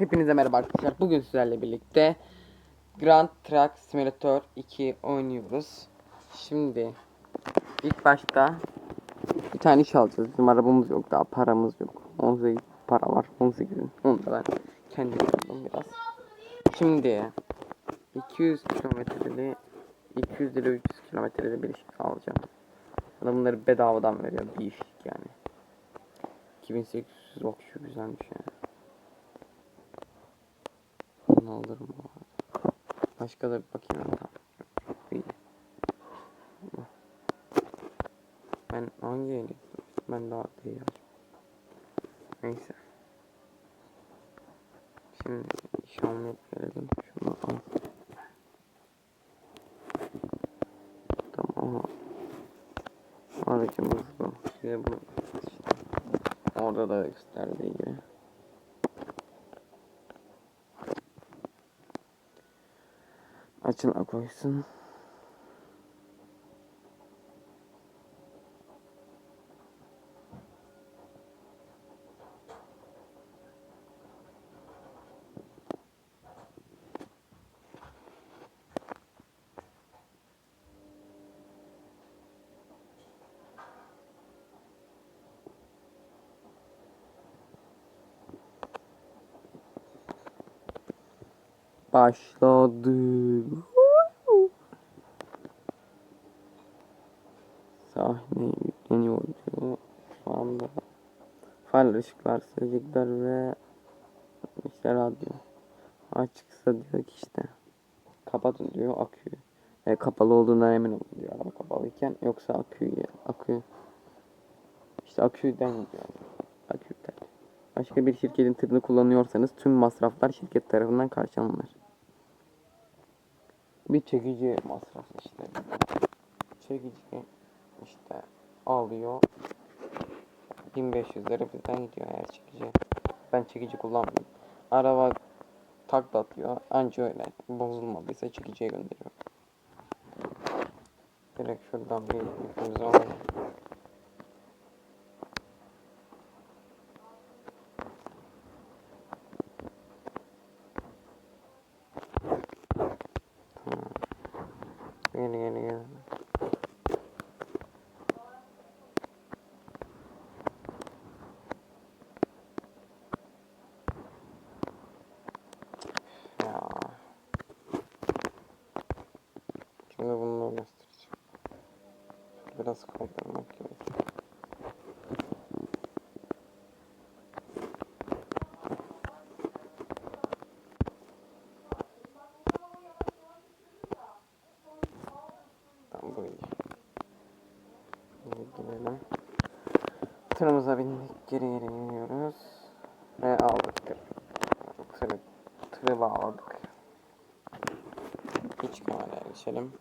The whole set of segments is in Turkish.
Hepinize merhaba arkadaşlar. Bugün sizlerle birlikte Grand Truck Simulator 2 oynuyoruz. Şimdi ilk başta bir tane iş alacağız. Bizim arabamız yok daha paramız yok. 18 para var 18'in. Onu da ben kendim aldım biraz. Şimdi 200 kilometreli 200 lira 300 kilometreli bir iş alacağım. Adam bunları bedavadan veriyor bir iş yani. 2800 bak şu güzelmiş ya. Alırım bu arada. Başka da bir bakayım ben tamam. İyi. Ben hangi eli? Ben daha değil. Neyse. Şimdi iş almaya gelelim. Şunu al. Tamam. Aracımız bu. Bir bu. işte. Orada da gösterdiği gibi. Açıla koysun. Başladı. Sahne yükleniyor diyor. Şu anda far ışıklar sözcükler ve işte radyo. Açıksa diyor ki işte kapatın diyor aküyü. E, kapalı olduğundan emin olun diyor araba kapalıyken yoksa aküyü akü işte aküden gidiyor. Aküden. Başka bir şirketin tırını kullanıyorsanız tüm masraflar şirket tarafından karşılanır. Bir çekici masraf işte. Çekici işte alıyor. 1500 lira bizden gidiyor eğer çekici. Ben çekici kullanmıyorum. Araba takla atıyor. Anca öyle. Bozulmadıysa çekiciye gönderiyor. Direkt şuradan bir yükümüzü alalım. Tamam. Gel gel gel. Ya. Şimdi bunu göstereceğim. Biraz kaydırmak gerekiyor. Tamam bu iyi. Şimdi gidelim. Tırımıza bindik. Geri geri iniyoruz. Ve aldık tır. Tırı, tırı bağladık. İç kameraya geçelim.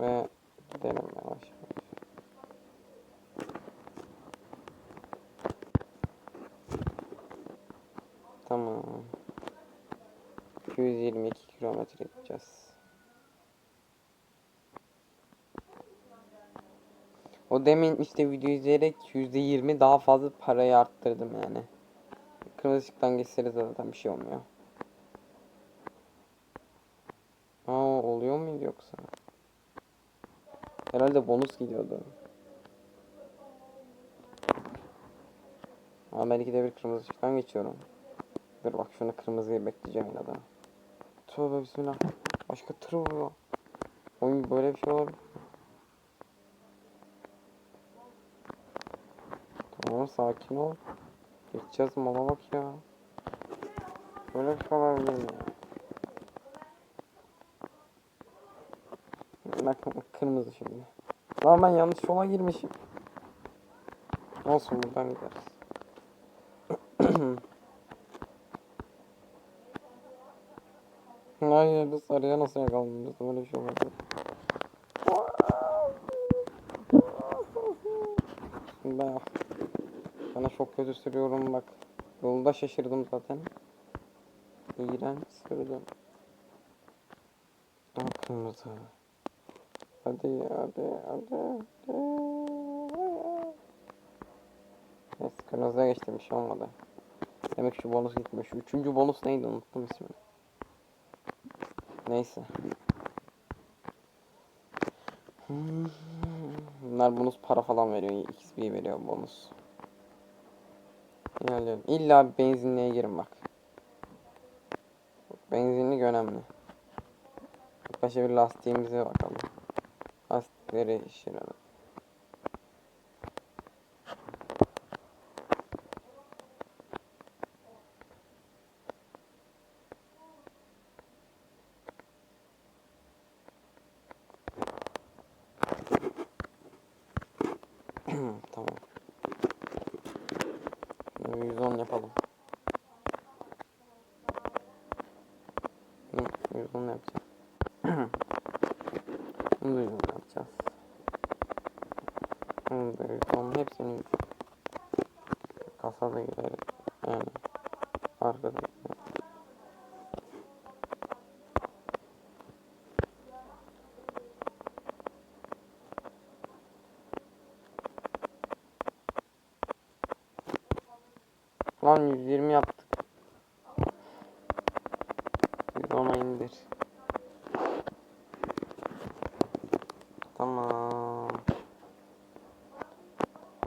Ve gidelim yavaş yavaş. Tamam. 222 kilometre gideceğiz. O demin işte video izleyerek %20 daha fazla parayı arttırdım yani. Kırmızı ışıktan geçseniz zaten bir şey olmuyor. Aa oluyor muydu yoksa? Herhalde bonus gidiyordu. Ama ben ikide bir kırmızı ışıktan geçiyorum. Dur bak şunu kırmızıyı bekleyeceğim yine de. Tövbe bismillah. Başka tır vuruyor. Oyun böyle bir şey olabilir. mi? Tamam sakin ol. Geçeceğiz mala bak ya. Böyle bir şey olabilir mi? Bak kırmızı şimdi. Lan ben yanlış yola girmişim. Olsun buradan gideriz. Hayır biz sarıya nasıl yakalanırız böyle bir şey olmaz. Ben sana çok kötü sürüyorum bak. Yolda şaşırdım zaten. İğrenç sürdüm. Aa, kırmızı. Hadi hadi hadi hadi. Neyse kırmızıya geçtim bir şey olmadı. Demek şu bonus gitmiyor. Şu üçüncü bonus neydi unuttum ismini. Neyse. Bunlar bonus para falan veriyor. XP veriyor bonus. İlerliyorum. İlla benzinliğe girin bak. Benzinlik önemli. İlk Başta bir lastiğimize bakalım. Nereye işin adam? Kasada gider. Yani arkada gider. Lan 120 yaptık. 110'a indir. Tamam.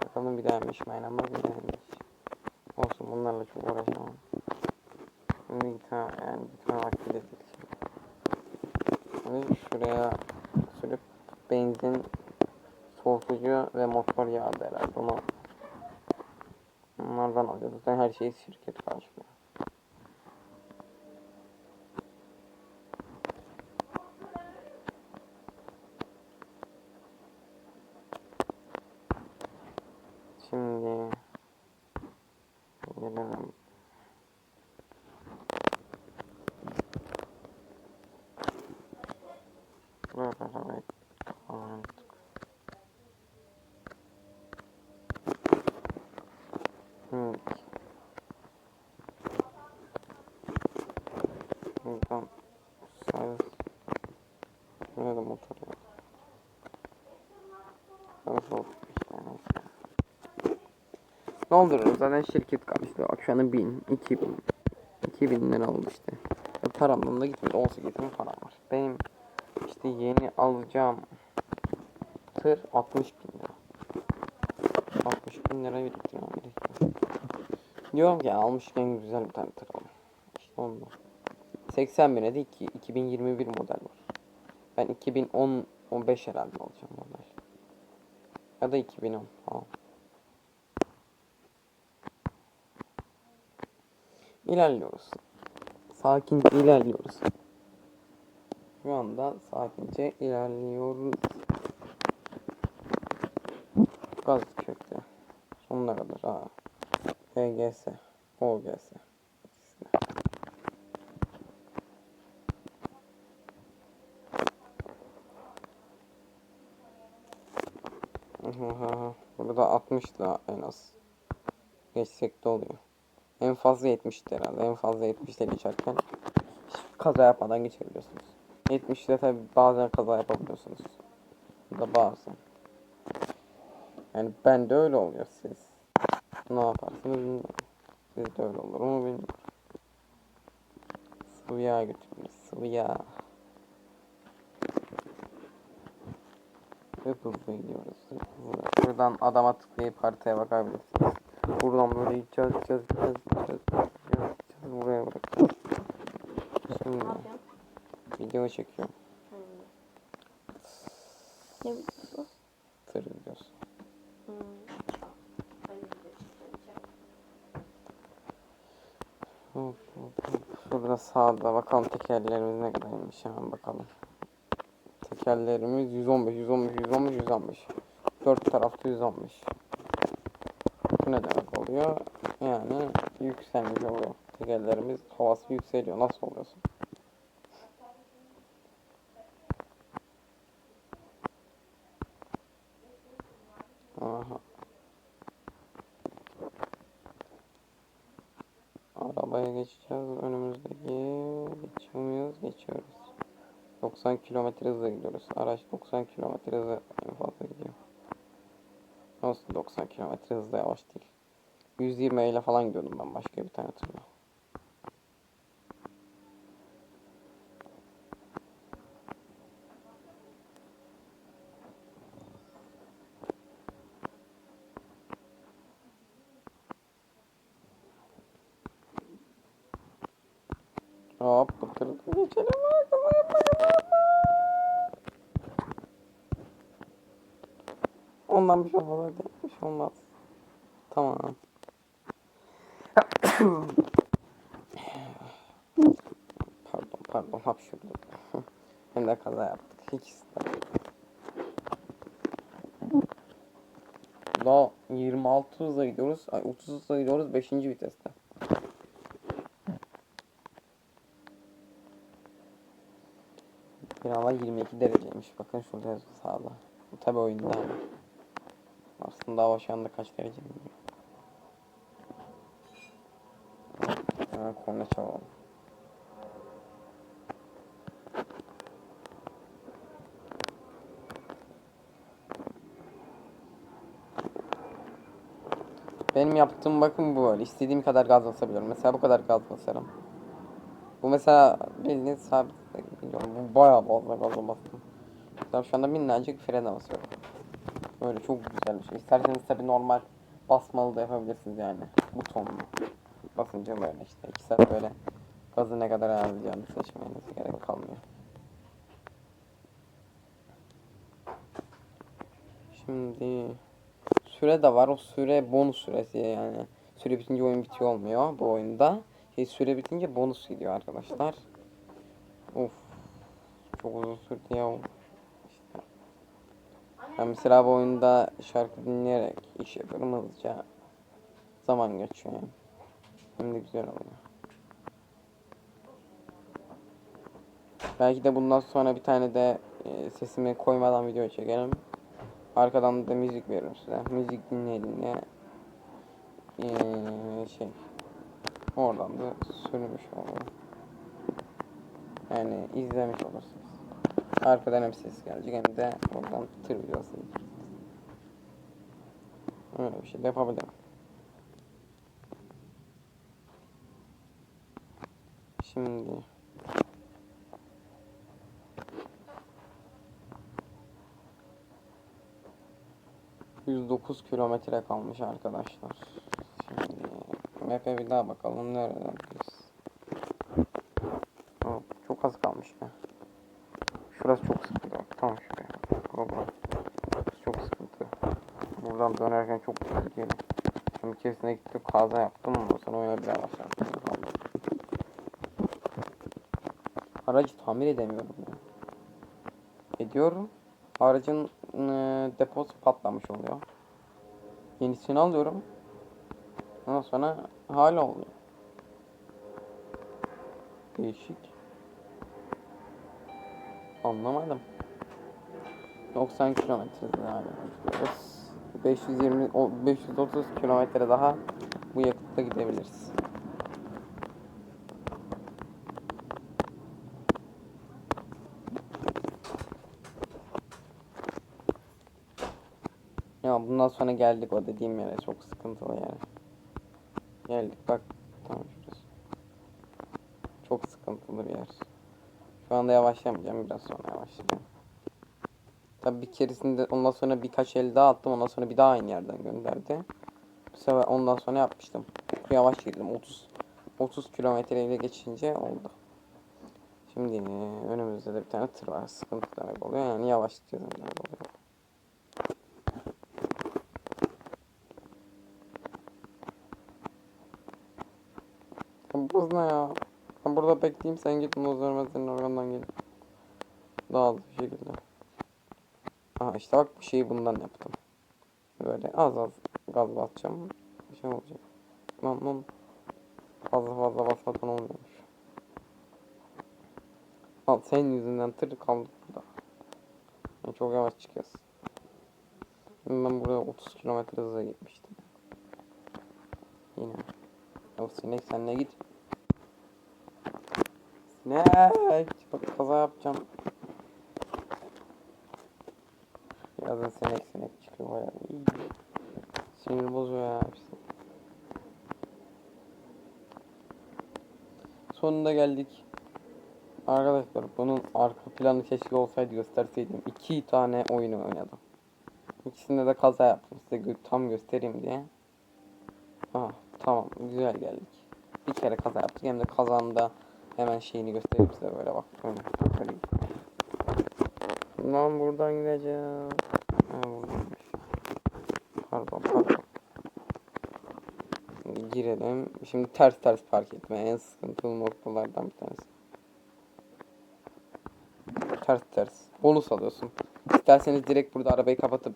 Bakalım bir daha yemiş mi? Aynen bak bir daha yemiş. Olsun bunlarla çok uğraşamam. Şimdi bir tane yani bir tane vakit ettik şimdi. Şimdi şuraya sürüp benzin soğutucu ve motor yağdı herhalde. Onu Onlardan alacağız. Zaten her şeyi şirket karşılıyor. Şimdi gelelim. Buralara ve falan. Evet. Buradan sayız. Nerede motor ya? Nasıl oldu zaten şirket şu anda 1000, 2000, 2000 lira oldu işte. Ve paramdan da gitmedi. 18 bin param var. Benim işte yeni alacağım tır 60 bin lira. 60 bin lira biriktirmem gerekiyor. Diyorum ki almışken güzel bir tane tır alalım. İşte ondan. 80 bine de iki- 2021 model var. Ben 2010 15 herhalde alacağım model. Ya da 2010 falan. İlerliyoruz. Sakince ilerliyoruz. Şu anda sakince ilerliyoruz. Gaz kökte. Sonuna kadar ha. HGS. OGS. İkisi de. Hı hı hı. Burada 60 da en az. Geçsek de oluyor. En fazla 70'ti herhalde. En fazla 70'te geçerken kaza yapmadan geçebiliyorsunuz. 70'te tabi bazen kaza yapabiliyorsunuz. Da bazen. Yani ben de öyle oluyor siz. Ne yaparsınız bilmiyorum. Siz de öyle olur mu bilmiyorum. Sıvı yağ götürürüz. Sıvı hızlı gidiyoruz. Hızlı. Buradan adama tıklayıp haritaya bakabilirsiniz. Buradan böyle gideceğiz, gideceğiz, gideceğiz, gideceğiz, gideceğiz, gideceğiz. Buraya bırakacağız. Şimdi video çekiyorum. Ne videosu? Tır videosu. Hmm. Hop, hop, hop. Şurada sağda bakalım tekerlerimiz ne kadarmış hemen bakalım. Tekerlerimiz 115, 115, 115, 115. Dört tarafta 115. Bu ne demek oluyor? Yani yükselmiş oluyor. Tekerlerimiz havası yükseliyor. Nasıl oluyorsun? Aha. Arabaya geçeceğiz. Önümüzdeki geçiyor muyuz? Geçiyoruz. 90 kilometre hızla gidiyoruz. Araç 90 kilometre hızla en fazla gidiyor. Nasıl 90 kilometre hızla yavaş değil. 120 ile falan gidiyordum ben başka bir tane tırla. Hop bu tırı geçelim. Ondan bir şey olmaz. Bir şey olmaz. Tamam. pardon pardon hapşurdum. Hem de kaza yaptık. İkisi de. Daha 26 hızla gidiyoruz. Ay 30 hızla gidiyoruz 5. viteste. Bir anda 22 dereceymiş. Bakın şurada yazıyor sağda. Tabi oyunda. Aslında hava şu anda kaç derece bilmiyorum. Ha, korna çalalım. Benim yaptığım bakın bu böyle. İstediğim kadar gaz basabiliyorum. Mesela bu kadar gaz basarım. Bu mesela bildiğiniz sabit. Bu bayağı fazla gaz bastım. Mesela şu anda minnacık frene basıyorum. Böyle çok güzel bir şey. İsterseniz tabi normal basmalı da yapabilirsiniz yani. Butonlu. Basınca böyle işte. 2 saat böyle gazı ne kadar ayarlayacağını seçmenize gerek kalmıyor. Şimdi süre de var. O süre bonus süresi yani. Süre bitince oyun bitiyor olmuyor bu oyunda. Şey, süre bitince bonus gidiyor arkadaşlar. Of. Çok uzun sürdü ya. Ben mesela bu oyunda şarkı dinleyerek iş yapıyorum hızlıca. Zaman geçiyor yani. Hem de güzel oluyor. Belki de bundan sonra bir tane de e, sesimi koymadan video çekerim. Arkadan da müzik veririm size. Müzik dinleyin diye. Ee, şey. Oradan da sürmüş olur. Yani izlemiş olursunuz. Arkadan hem ses gelecek hem de oradan tır izleyeceksiniz. Öyle bir şey de yapabilirim. Şimdi 109 kilometre kalmış arkadaşlar. Şimdi map'e bir daha bakalım nereden biz. Çok az kalmış ya. Şurası çok sıkıntı bak. Tam şuraya. Bak, bak. Burası Çok sıkıntı. Buradan dönerken çok tehlikeli. Şimdi kesinlikle gittim kaza yaptım ondan sonra oyuna bir daha başladım. Aracı tamir edemiyorum. Ediyorum. Aracın ıı, deposu patlamış oluyor. Yenisini alıyorum. Ondan sonra hala oluyor. Değişik. Anlamadım. 90 kilometre yani. Gidiyoruz. 520 o 530 kilometre daha bu yakıtta gidebiliriz. Ya bundan sonra geldik o dediğim yere çok sıkıntılı yani. Geldik bak tamam şurası. Çok sıkıntılı bir yer. Şu anda yavaşlamayacağım biraz sonra yavaşlayacağım. Tabi bir keresinde ondan sonra birkaç el daha attım ondan sonra bir daha aynı yerden gönderdi. Bu sefer ondan sonra yapmıştım. Yavaş girdim 30 30 kilometre ile geçince oldu. Şimdi önümüzde de bir tane tır var. Sıkıntı demek oluyor yani yavaş gideceğiz demek oluyor. Ya Bu hız ne ya? Ben burada bekleyeyim sen git muz vermez senin arkandan gelip. Hızlı bir şekilde. Aha işte bak bir şeyi bundan yaptım. Böyle az az gaz basacağım. Bir şey olacak. Lan lan. Fazla fazla basmadan olmuyormuş. Al senin yüzünden tır kaldık burada. Yani çok yavaş çıkıyorsun. Şimdi ben buraya 30 kilometre hızla gitmiştim. Yine. Ya sinek sen ne git. Sinek. Bak kaza yapacağım. Bazen sinek sinek çıkıyor bayağı iyi. Sinir bozuyor ya hepsi. Sonunda geldik. Arkadaşlar bunun arka planı keşke olsaydı gösterseydim. İki tane oyunu oynadım. İkisinde de kaza yaptım size tam göstereyim diye. Ah tamam güzel geldik. Bir kere kaza yaptık hem de kazanda hemen şeyini göstereyim size böyle bak. Şey Lan buradan gideceğim. Buradaymış. Pardon pardon. Girelim. Şimdi ters ters park etme en sıkıntılı noktalardan bir tanesi. Ters ters. Bonus alıyorsun. İsterseniz direkt burada arabayı kapatıp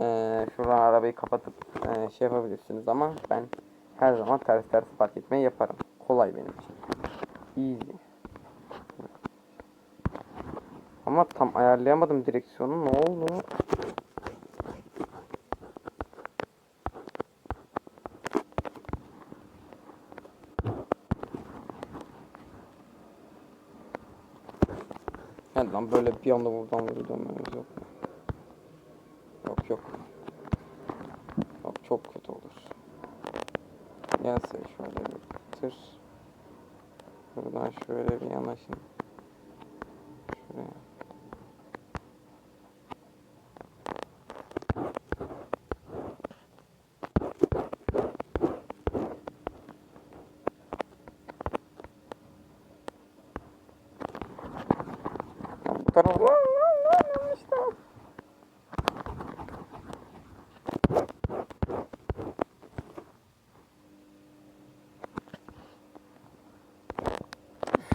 eee şuradan arabayı kapatıp eee, şey yapabilirsiniz ama ben her zaman ters ters park etmeyi yaparım. Kolay benim için. Easy. Ama tam ayarlayamadım direksiyonu. Ne oldu? Hadi lan böyle bir anda buradan buraya dönmemiz yok mu? Yok yok. Yok çok kötü olur. Gelse şöyle bir tır. Buradan şöyle bir yanaşın. kurtaralım. Lan lan lan yanlışta.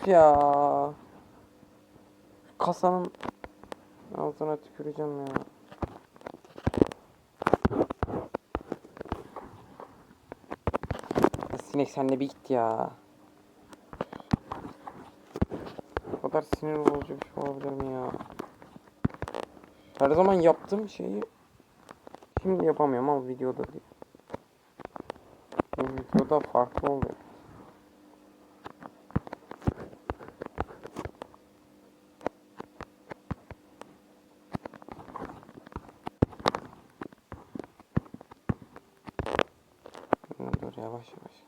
ya. Kasanın ağzına tüküreceğim ya. Sinek senle bir git ya. Sinir bozucu bir şey olabilir ya? Her zaman yaptığım şeyi şimdi yapamıyorum ama videoda değil. Bu videoda farklı oluyor. Dur yavaş yavaş.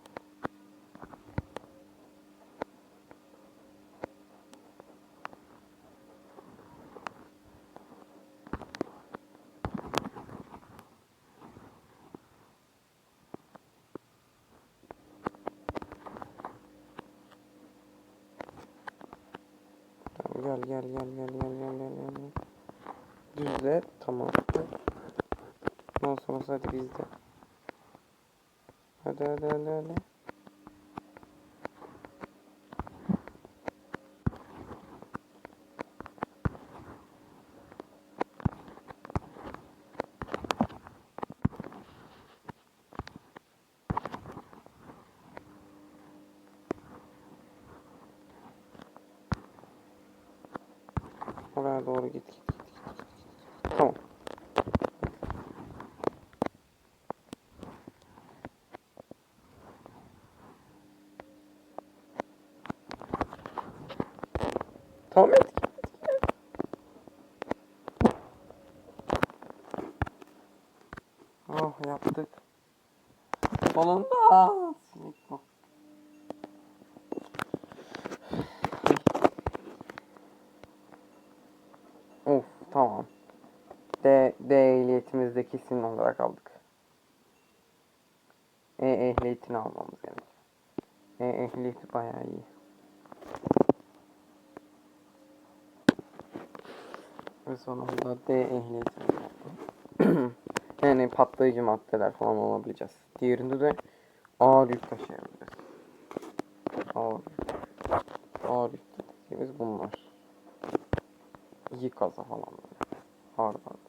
Tamam, gel gel gel gel gel gel gel. Düzle tamam. Ondan sonra hadi bizde. Hadi hadi hadi hadi. Oraya doğru git git git. git, git. Tamam. Tamam et. Oh yaptık. Sonunda. Sinek bu. Of tamam. D, D ehliyetimizde kesin olarak aldık. E ehliyetini almamız gerek. E ehliyeti bayağı iyi. Ve sonunda D ehliyetini aldım. yani patlayıcı maddeler falan alabileceğiz. Diğerinde de ağır yük taşıyabiliriz. Ağır. Ağır yük dediğimiz bunlar. İyi kaza falan böyle. Ağır ağır.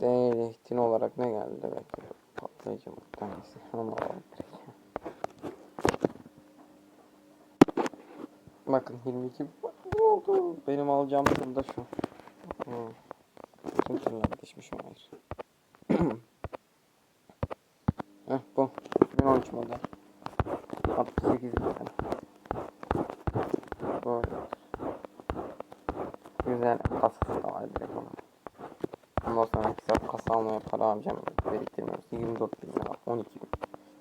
Değer ihtin olarak ne geldi? Belki patlayıcı muhtemesi. Onu alalım. Bakın 22 bak ne oldu? Benim alacağım tır da şu. Hmm. Bütün tırlar değişmiş hayır. Heh bu. 2013 model. 68 model. Böyle. Güzel kasası da var direkt onun. Ondan sonra hesap kasa almaya para harcamıyoruz. Biriktirmiyoruz. 24 bin lira, 12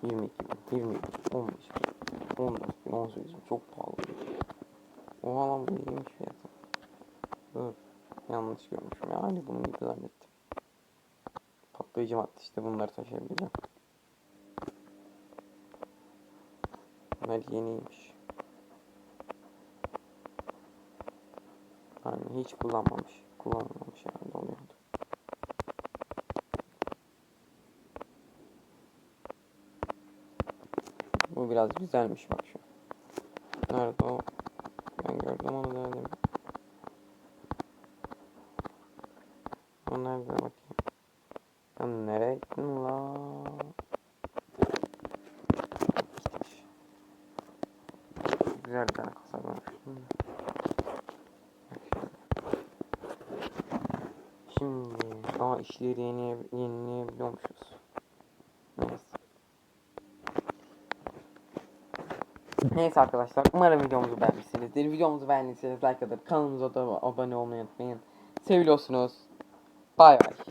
bin. 22 bin, 20 bin, 15 bin, 14 bin, 18 bin. Çok pahalı. Oha lan bu iyiymiş fiyatı. Yanlış görmüşüm. Yani bunun gibi zannettim. Patlayıcı madde işte bunları taşıyabileceğim. Bunlar yeniymiş. Yani hiç kullanmamış. Kullanmamış herhalde oluyordu. Bu biraz güzelmiş bak şu. Nerede o? Ben gördüm onu da öyle. O nerede bakayım. Lan nereye gittin la? Güzel bir tane kasa görmüştüm de. Bak şöyle. Şimdi ama işleri yenileye, yenileyebiliyormuşuz. Neyse. Neyse arkadaşlar umarım videomuzu beğenmişsinizdir. Videomuzu beğendiyseniz like atıp kanalımıza da abone olmayı unutmayın. Seviyorsunuz. 拜拜